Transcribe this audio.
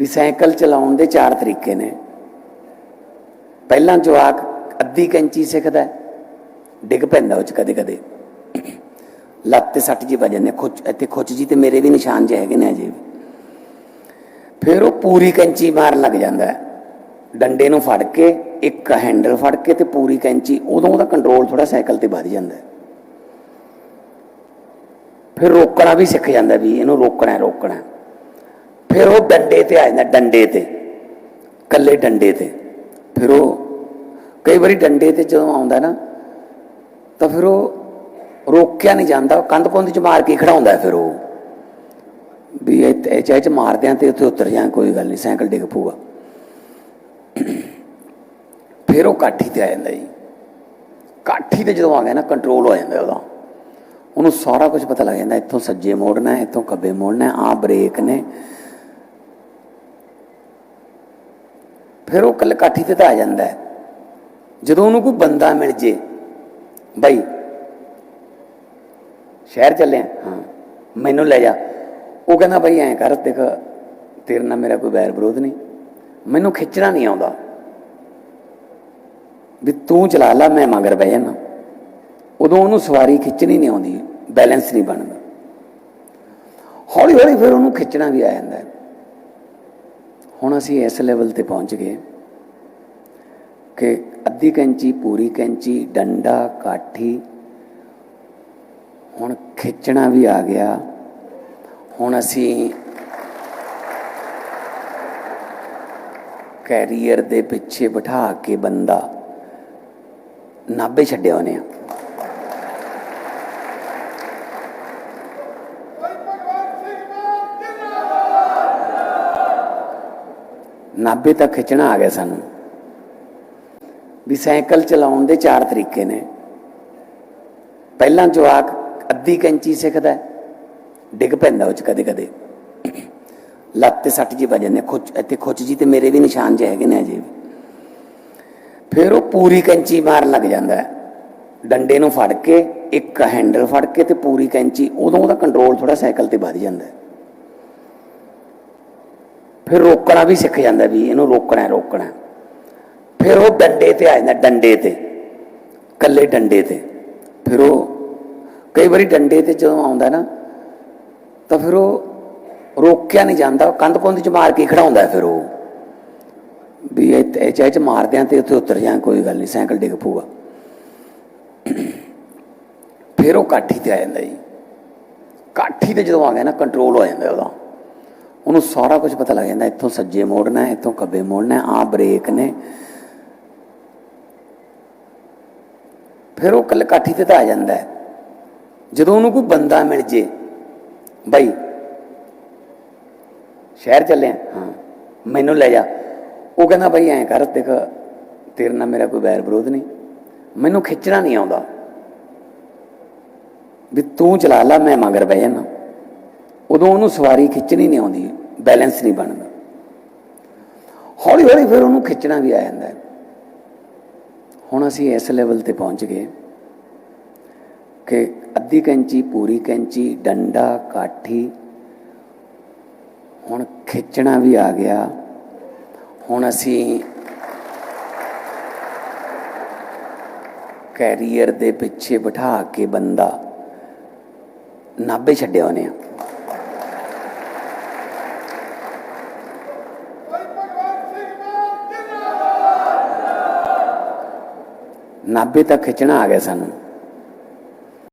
ਵੀ cycle ਚਲਾਉਣ ਦੇ ਚਾਰ ਤਰੀਕੇ ਨੇ। ਪਹਿਲਾਂ ਜਵਾਕ ਅੱਧੀ ਕੈਂਚੀ ਸਿੱਖਦਾ ਡਿੱਗ ਪੈਂਦਾ ਉਹ ਚ ਕਦੇ ਕਦੇ ਲੱਤ ਤੇ ਸੱਟ ਜੀ ਵੱਜ ਜਾਂਦੇ ਖੁੱਚ, ਇੱਥੇ ਖੁੱਚ ਜੀ ਤੇ ਮੇਰੇ ਵੀ ਨਿਸ਼ਾਨ ਜਿਹੇ ਹੈਗੇ ਨੇ ਅਜੇ ਵੀ। ਫਿਰ ਉਹ ਪੂਰੀ ਕੈਂਚੀ ਮਾਰਨ ਲੱਗ ਜਾਂਦਾ ਡੰਡੇ ਨੂੰ ਫੜ ਕੇ, ਇੱਕ ਹੈਂਡਲ ਫੜ ਕੇ ਤੇ ਪੂਰੀ ਕੈਂਚੀ ਉਦੋਂ ਉਹਦਾ ਕੰਟਰੋਲ ਥੋੜਾ ਸਾਈਕਲ ਤੇ ਵੱਧ ਜਾਂਦਾ ਫਿਰ ਰੋਕਣਾ ਵੀ ਸਿੱਖ ਜਾਂਦਾ ਵੀ ਇਹਨੂੰ ਰੋਕਣਾ ਰੋਕਣਾ ਫਿਰ ਉਹ ਡੰਡੇ ਤੇ ਆ ਜਾਂਦਾ, ਡੰਡੇ ਤੇ ਕੱਲੇ ਡੰਡੇ ਤੇ। ਫਿਰ ਉਹ ਕਈ ਵਾਰੀ ਡੰਡੇ ਤੇ ਜਦੋਂ ਆਉਂਦਾ ਨਾ, ਤਾਂ ਫਿਰ ਉਹ ਰੋਕਿਆ ਨਹੀਂ ਜਾਂਦਾ ਕੰਧ ਕੁੰਧ ਚ ਮਾਰ ਕੇ ਖੜਾਉਂਦਾ ਫਿਰ ਉਹ। ਵੀ ਇਹ ਚਾਹੇ ਚ ਮਾਰਦਿਆਂ ਤੇ ਉੱਥੇ ਉਤਰ ਜਾਂ ਕੋਈ ਗੱਲ ਨਹੀਂ, ਸਾਈਕਲ ਡਿੱਗ ਪੂਗਾ ਫਿਰ ਉਹ ਕਾਠੀ ਤੇ ਆ ਜਾਂਦਾ ਜੀ। ਕਾਠੀ ਤੇ ਜਦੋਂ ਆ ਗਿਆ ਨਾ ਕੰਟਰੋਲ ਹੋ ਜਾਂਦਾ ਉਹਦਾ। ਉਹਨੂੰ ਸਾਰਾ ਕੁਝ ਪਤਾ ਲੱਗ ਜਾਂਦਾ, ਇੱਥੋਂ ਸੱਜੇ ਮੋੜਨਾ ਹੈ ਇੱਥੋਂ ਖੱਬੇ ਮੋੜਨਾ ਹੈ ਆਹ ਬ੍ਰੇਕ ਨੇ ਫਿਰ ਉਹ ਕੱਲ ਕਾਠੀ ਤੇ ਤਾਂ ਆ ਜਾਂਦਾ ਹੈ। ਜਦੋਂ ਉਹਨੂੰ ਕੋਈ ਬੰਦਾ ਮਿਲ ਜੇ, ਬਾਈ, ਸ਼ਹਿਰ ਚੱਲੇ ਹਾਂ, ਮੈਨੂੰ ਲੈ ਜਾ। ਉਹ ਕਹਿੰਦਾ, ਬਾਈ, ਐਂ ਕਰ, ਦੇਖ, ਤੇਰੇ ਨਾਲ ਮੇਰਾ ਕੋਈ ਵੈਰ ਵਿਰੋਧ ਨਹੀਂ। ਮੈਨੂੰ ਖਿੱਚਣਾ ਨਹੀਂ ਆਉਂਦਾ। ਵੀ ਤੂੰ ਚਲਾ ਲਾ, ਮੈਂ ਮਗਰ ਬਹਿ ਜਾਣਾ ਉਦੋਂ ਉਹਨੂੰ ਸਵਾਰੀ ਖਿੱਚਣੀ ਨਹੀਂ ਆਉਂਦੀ, ਬੈਲੈਂਸ ਨਹੀਂ ਬਣਦਾ। ਹੌਲੀ ਹੌਲੀ ਫਿਰ ਉਹਨੂੰ ਖਿੱਚਣਾ ਵੀ ਆ ਜਾਂਦਾ ਹੁਣ ਅਸੀਂ ਇਸ ਲੈਵਲ ਤੇ ਪਹੁੰਚ ਗਏ। ਕਿ ਅੱਧੀ ਕੈਂਚੀ, ਪੂਰੀ ਕੈਂਚੀ, ਡੰਡਾ, ਕਾਠੀ। ਹੁਣ ਖਿੱਚਣਾ ਵੀ ਆ ਗਿਆ। ਹੁਣ ਅਸੀਂ ਕੈਰੀਅਰ ਦੇ ਪਿੱਛੇ ਬਿਠਾ ਕੇ ਬੰਦਾ ਨਾਭੇ ਛੱਡਿਆ ਉਹਨੇ। ਨਾਭੇ ਤੱਕ ਖਿੱਚਣਾ ਆ ਗਿਆ ਸਾਨੂੰ। ਵੀ ਸਾਈਕਲ ਚਲਾਉਣ ਦੇ ਚਾਰ ਤਰੀਕੇ ਨੇ। ਪਹਿਲਾਂ ਜਵਾਕ ਅੱਧੀ ਕੈਂਚੀ ਸਿੱਖਦਾ ਡਿੱਗ ਪੈਂਦਾ ਉਹ ਚ ਕਦੇ ਕਦੇ ਲੱਤ ਤੇ ਸੱਟ ਜੀ ਵੱਜ ਜਾਂਦੇ ਖੁੱਚ, ਇੱਥੇ ਖੁੱਚ ਜੀ ਤੇ ਮੇਰੇ ਵੀ ਨਿਸ਼ਾਨ ਜਿਹੇ ਹੈਗੇ ਨੇ ਅਜੇ ਵੀ। ਫਿਰ ਉਹ ਪੂਰੀ ਕੈਂਚੀ ਮਾਰਨ ਲੱਗ ਜਾਂਦਾ ਡੰਡੇ ਨੂੰ ਫੜ ਕੇ, ਇੱਕ ਹੈਂਡਲ ਫੜ ਕੇ ਤੇ ਪੂਰੀ ਕੈਂਚੀ ਉਦੋਂ ਉਹਦਾ ਕੰਟਰੋਲ ਥੋੜਾ ਸਾਈਕਲ ਤੇ ਵੱਧ ਜਾਂਦਾ ਫਿਰ ਰੋਕਣਾ ਵੀ ਸਿੱਖ ਜਾਂਦਾ ਵੀ ਇਹਨੂੰ ਰੋਕਣਾ ਰੋਕਣਾ ਫਿਰ ਉਹ ਡੰਡੇ ਤੇ ਆ ਜਾਂਦਾ, ਡੰਡੇ ਤੇ ਕੱਲੇ ਡੰਡੇ ਤੇ। ਫਿਰ ਉਹ ਕਈ ਵਾਰੀ ਡੰਡੇ ਤੇ ਜਦੋਂ ਆਉਂਦਾ ਨਾ, ਤਾਂ ਫਿਰ ਉਹ ਰੋਕਿਆ ਨਹੀਂ ਜਾਂਦਾ ਕੰਧ ਕੁੰਧ ਚ ਮਾਰ ਕੇ ਖੜਾਉਂਦਾ ਫਿਰ ਉਹ। ਵੀ ਇਹ ਚਾਹੇ ਚ ਮਾਰਦਿਆਂ ਤੇ ਉੱਥੇ ਉਤਰ ਜਾਂ ਕੋਈ ਗੱਲ ਨਹੀਂ, ਸਾਈਕਲ ਡਿੱਗ ਪੂਗਾ ਫਿਰ ਉਹ ਕਾਠੀ ਤੇ ਆ ਜਾਂਦਾ ਜੀ। ਕਾਠੀ ਤੇ ਜਦੋਂ ਆ ਗਿਆ ਨਾ ਕੰਟਰੋਲ ਹੋ ਜਾਂਦਾ ਉਹਦਾ। ਉਹਨੂੰ ਸਾਰਾ ਕੁਝ ਪਤਾ ਲੱਗ ਜਾਂਦਾ, ਇੱਥੋਂ ਸੱਜੇ ਮੋੜਨਾ ਹੈ ਇੱਥੋਂ ਖੱਬੇ ਮੋੜਨਾ ਹੈ ਆਹ ਬ੍ਰੇਕ ਨੇ ਫਿਰ ਉਹ ਕੱਲ ਕਾਠੀ ਤੇ ਤਾਂ ਆ ਜਾਂਦਾ ਹੈ। ਜਦੋਂ ਉਹਨੂੰ ਕੋਈ ਬੰਦਾ ਮਿਲ ਜੇ, ਬਾਈ, ਸ਼ਹਿਰ ਚੱਲੇ ਹਾਂ, ਮੈਨੂੰ ਲੈ ਜਾ। ਉਹ ਕਹਿੰਦਾ, ਬਾਈ, ਐਂ ਕਰ, ਦੇਖ, ਤੇਰੇ ਨਾਲ ਮੇਰਾ ਕੋਈ ਵੈਰ ਵਿਰੋਧ ਨਹੀਂ। ਮੈਨੂੰ ਖਿੱਚਣਾ ਨਹੀਂ ਆਉਂਦਾ। ਵੀ ਤੂੰ ਚਲਾ ਲਾ, ਮੈਂ ਮਗਰ ਬਹਿ ਜਾਣਾ ਉਦੋਂ ਉਹਨੂੰ ਸਵਾਰੀ ਖਿੱਚਣੀ ਨਹੀਂ ਆਉਂਦੀ, ਬੈਲੈਂਸ ਨਹੀਂ ਬਣਦਾ। ਹੌਲੀ ਹੌਲੀ ਫਿਰ ਉਹਨੂੰ ਖਿੱਚਣਾ ਵੀ ਆ ਜਾਂਦਾ ਹੈ। ਹੁਣ ਅਸੀਂ ਇਸ ਲੈਵਲ ਤੇ ਪਹੁੰਚ ਗਏ ਕਿ ਅੱਧੀ ਕੈਂਚੀ, ਪੂਰੀ ਕੈਂਚੀ, ਡੰਡਾ, ਕਾਠੀ, ਹੁਣ ਖਿੱਚਣਾ ਵੀ ਆ ਗਿਆ। ਹੁਣ ਅਸੀਂ ਕੈਰੀਅਰ ਦੇ ਪਿੱਛੇ ਬਿਠਾ ਕੇ ਬੰਦਾ ਨਾਭੇ ਛੱਡਿਆ ਉਹਨੇ। ਨਾਭੇ ਤੱਕ ਖਿੱਚਣਾ ਆ ਗਿਆ ਸਾਨੂੰ।